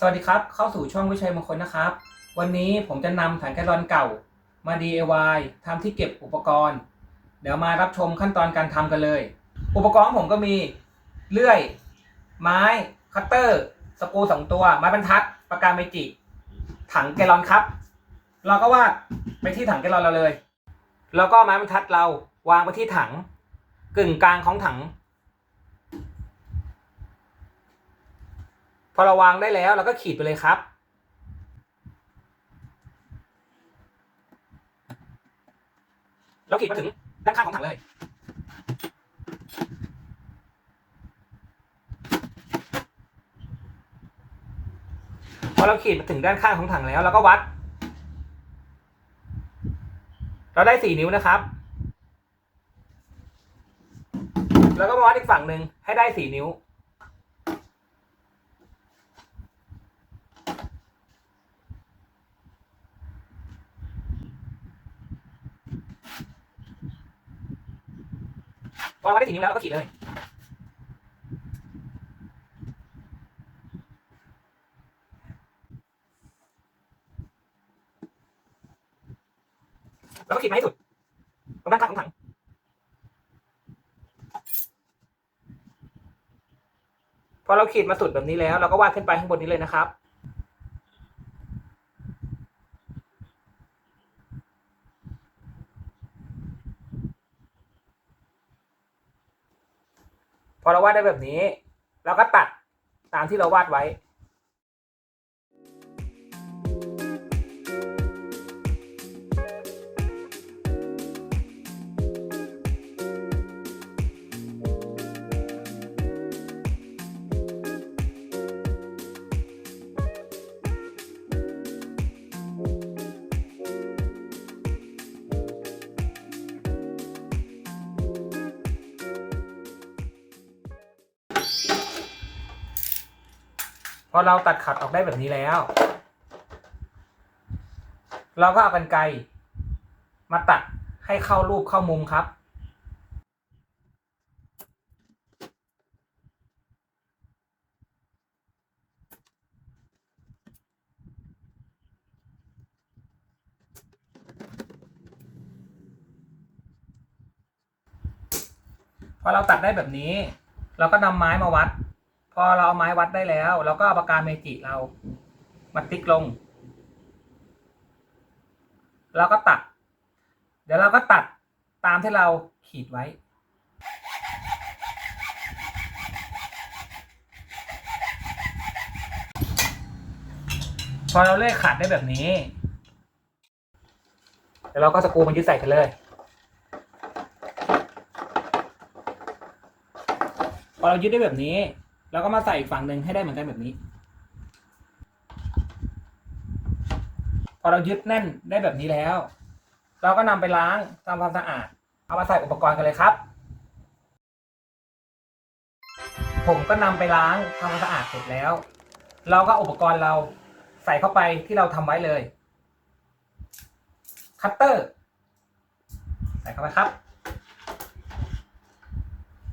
สวัสดีครับ เข้าสู่ช่องวิชัยมงคลนะครับ วันนี้ผมจะนำถังแกลอนเก่ามา DIY ทำที่เก็บอุปกรณ์ เดี๋ยวมารับชมขั้นตอนการทำกันเลย อุปกรณ์ผมก็มีเลื่อย ไม้ คัตเตอร์ สกูสองตัว ไม้บรรทัดปากกาเมจิ ถังแกลอนครับ เราก็วาดไปที่ถังแกลอนเราเลย แล้วก็ไม้บรรทัดเราวางไปที่ถัง กึ่งกลางของถัง พอเราวางได้แล้วเราก็ขีดไปเลยครับ เราขีดมาถึงด้านข้างของถังเลยพอเราขีดมาถึงด้านข้างของถังแล้วเราก็วัด เราได้สี่นิ้วนะครับ แล้วก็มาวัดอีกฝั่งหนึ่งให้ได้สี่นิ้ว พอเราได้สี่นิ้วแล้วเราก็ขีดเลยแล้วก็ขีดมาให้สุดตรงด้านข้างของถังพอเราขีดมาสุดแบบนี้แล้ว เราก็วาดขึ้นไปข้างบนนี้เลยนะครับ พอเราวาดได้แบบนี้ เราก็ตัดตามที่เราวาดไว้ อเราตัดขัดออกได้แบบนี้แล้ว เราก็เอากันไกรมาตัดให้เข้ารูปเข้ามุมครับ พอเราตัดได้แบบนี้ เราก็นำไม้มาวัด พอเราเอาไม้วัดได้แล้วเราก็เอาปากกาเมจิเรามาติ๊กลงแล้วก็ตัด เดี๋ยวเราก็ตัดตามที่เราขีดไว้ พอเราเลขขาดได้แบบนี้เดี๋ยวเราก็สกรูมันยึดใส่กันเลยพอเรายึดได้แบบนี้ เราก็มาใส่อีกฝั่งหนึ่งให้ได้เหมือนกันแบบนี้ พอเรายึดแน่นได้แบบนี้แล้ว เราก็นำไปล้างทำความสะอาด เอามาใส่อุปกรณ์กันเลยครับ ผมก็นำไปล้างทำความสะอาดเสร็จแล้ว เราก็อาอุปกรณ์เราใส่เข้าไปที่เราทำไว้เลย คัตเตอร์ ใส่เข้าไปครับ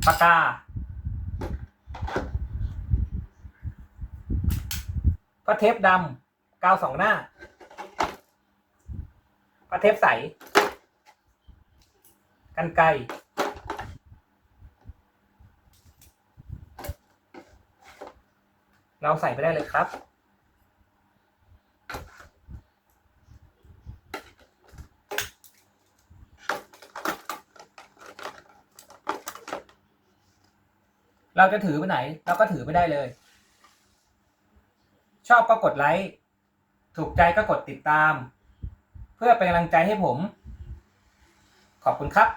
ปากกา ก็เทปดำกาวสองหน้า ก็เทปใส กันไกเราใส่ไปได้เลยครับ เราจะถือไปไหน เราก็ถือไปได้เลย ชอบก็กดไลค์ ถูกใจก็กดติดตาม เพื่อเป็นกำลังใจให้ผม ขอบคุณครับ